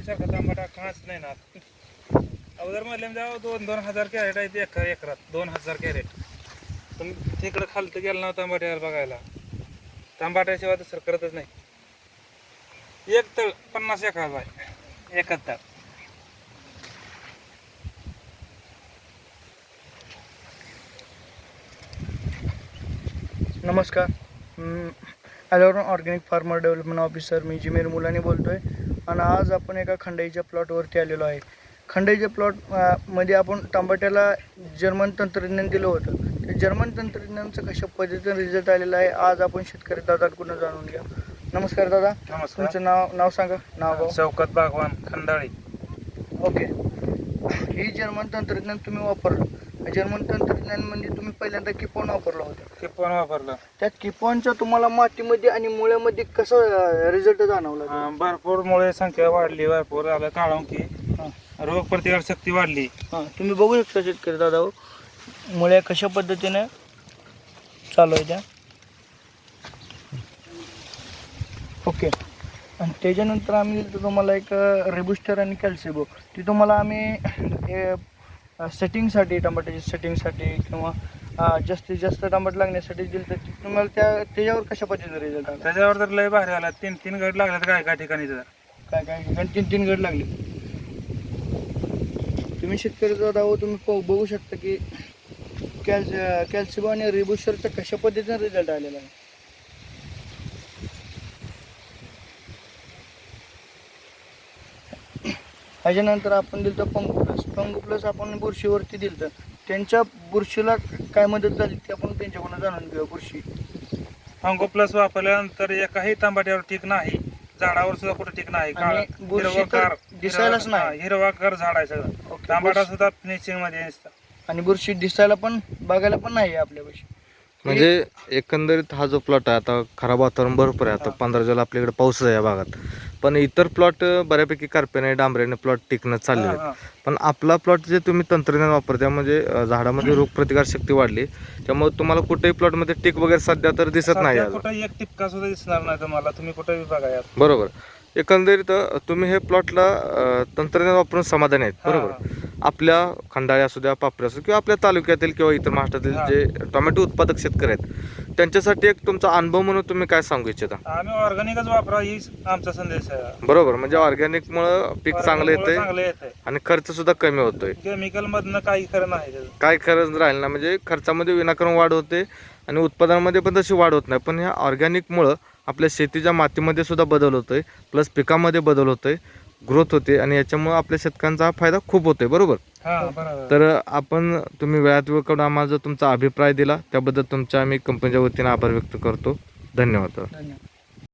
सारखा टमाटा काच नाही ना अगोदर म्हणले जाऊ दोन दोन हजार कॅरेट आहेत एका एकरात दोन हजार कॅरेट पण तिकडं खालतं गेलं ना टमाट्याला बघायला टमाट्याशिवाय दुसरं करतच नाही एक तळ पन्नास एका आहे एकच तळ नमस्कार ॲलोरॉन ऑर्गॅनिक फार्मर डेव्हलपमेंट ऑफिसर मी जिमेर मुलानी बोलतो आहे आणि आज आपण एका खंडाईच्या प्लॉटवरती आलेलो आहे. खंडाईच्या प्लॉटमध्ये आपण टमाट्याला जर्मन तंत्रज्ञान दिलं होतं. ते जर्मन तंत्रज्ञानाचं कशा पद्धतीने रिझल्ट आलेला आहे आज आपण शेतकरी दादाकडून जाणून घ्या नमस्कार दादा. नमस्कार. तुमचं नाव नाव सांगा. नाव शौकत बागवान खंडाळी. ओके. ही जर्मन तंत्रज्ञान तुम्ही वापरलं. जर्मन तंत्रज्ञान म्हणजे तुम्ही पहिल्यांदा किपॉन वापरलं होतं. पण वापरलं. त्या किपॉनचा तुम्हाला मातीमध्ये आणि मुळ्यामध्ये कसं रिझल्ट जाणवला अं, भरपूर मुळे संख्या वाढली भरपूर आलं काढून की हां. रोग प्रतिकार शक्ती वाढली. हां तुम्ही बघू शकता शेतकरी दादा हो. मुळ्या कशा पद्धतीने चालू आहे त्या. ओके. आणि त्याच्यानंतर आम्ही दिलं तुम्हाला एक रेबुस्टर आणि कॅल्सिबो ती तुम्हाला आम्ही सेटिंगसाठी टमाट्याची सेटिंगसाठी किंवा जास्तीत जास्त टमाटे लागण्यासाठी दिलं तर तुम्हाला त्या त्याच्यावर कशा पद्धतीने रिझल्ट आला? त्याच्यावर तर लय भारी आला. तीन तीन गट लागले काय काय ठिकाणी तर. काय काय ठिकाणी तीन तीन गड लागले. तुम्ही शेतकरी दादा हो तुम्ही पाहू- बघू शकता की कॅल्स कॅल्सिबो आणि रिबुस्टरचा कशा पद्धतीने रिझल्ट आलेला आहे? त्याच्यानंतर आपण दिलं तर पंगू प्लस पंगू प्लस आपण बुरशीवरती दिलं तर त्यांच्या बुरशीला काय मदत झाली ते आपण त्यांच्याकडून जाणून घेऊया बुरशी. अंगो प्लस वापरल्यानंतर एकाही तांबाट्यावर टीक नाही. झाडावर सुद्धा कुठे टीक नाही. हिरवंगार- दिसायलाच नाही. हिरवागार झाड आहे सगळं. तांबाटा सुद्धा फिनिशिंगमध्ये. आणि बुरशी दिसायला पण बघायला पण नाही आपल्यापाशी. म्हणजे एकंदरीत हा जो प्लॉट आहे आता खराब वातावरण भरपूर आहे आता. पंधरा जुलै आपल्याकडे पाऊस आहे या भागात पण इतर प्लॉट बऱ्यापैकी कार्पेने डांबरेने प्लॉट टिकणं चालले आहेत. पण आपला प्लॉट जे तुम्ही तंत्रज्ञान वापरता म्हणजे झाडामध्ये रोगप्रतिकार शक्ती वाढली त्यामुळे तुम्हाला कुठेही प्लॉटमध्ये टिक वगैरे सध्या तर दिसत नाही. कुठं एक टिपका सुद्धा दिसणार नाही तुम्हाला तुम्ही कुठेही बघा बरोबर एकंदरीत तुम्ही हे प्लॉटला तंत्रज्ञान वापरून समाधानी आहेत हा, बरोबर? आपल्या खंडाळी असू द्या पापरी असू किंवा आपल्या तालुक्यातील किंवा इतर महाराष्ट्रातील हा. जे टोमॅटो उत्पादक शेतकरी आहेत त्यांच्यासाठी एक तुमचा अनुभव म्हणून तुम्ही काय सांगू इच्छिता? आम्ही ऑर्गॅनिकच वापरा हीच आमचा संदेश आहे. बरोबर म्हणजे ऑर्गॅनिक मुळे पीक चांगलं येतंय येतंय. आणि खर्च सुद्धा कमी होतोय. केमिकल मधनं काही खरं नाही. त्याचं. काय खरंच राहील ना म्हणजे खर्चामध्ये विनाकारण वाढ होते आणि उत्पादनामध्ये पण तशी वाढ होत नाही. पण ह्या ऑर्गॅनिकमुळं आपल्या शेतीच्या मातीमध्ये सुद्धा बदल होतोय. प्लस पिकामध्ये बदल होतोय. ग्रोथ होते आणि याच्यामुळं आपल्या शेतकऱ्यांचा हा फायदा खूप होतोय. बरोबर? हा बरोबर. तर आपण तुम्ही वेळात वेळ काढून आम्हाला जो तुमचा अभिप्राय दिला त्याबद्दल तुमच्या आम्ही कंपनीच्या वतीने आभार व्यक्त करतो. धन्यवाद.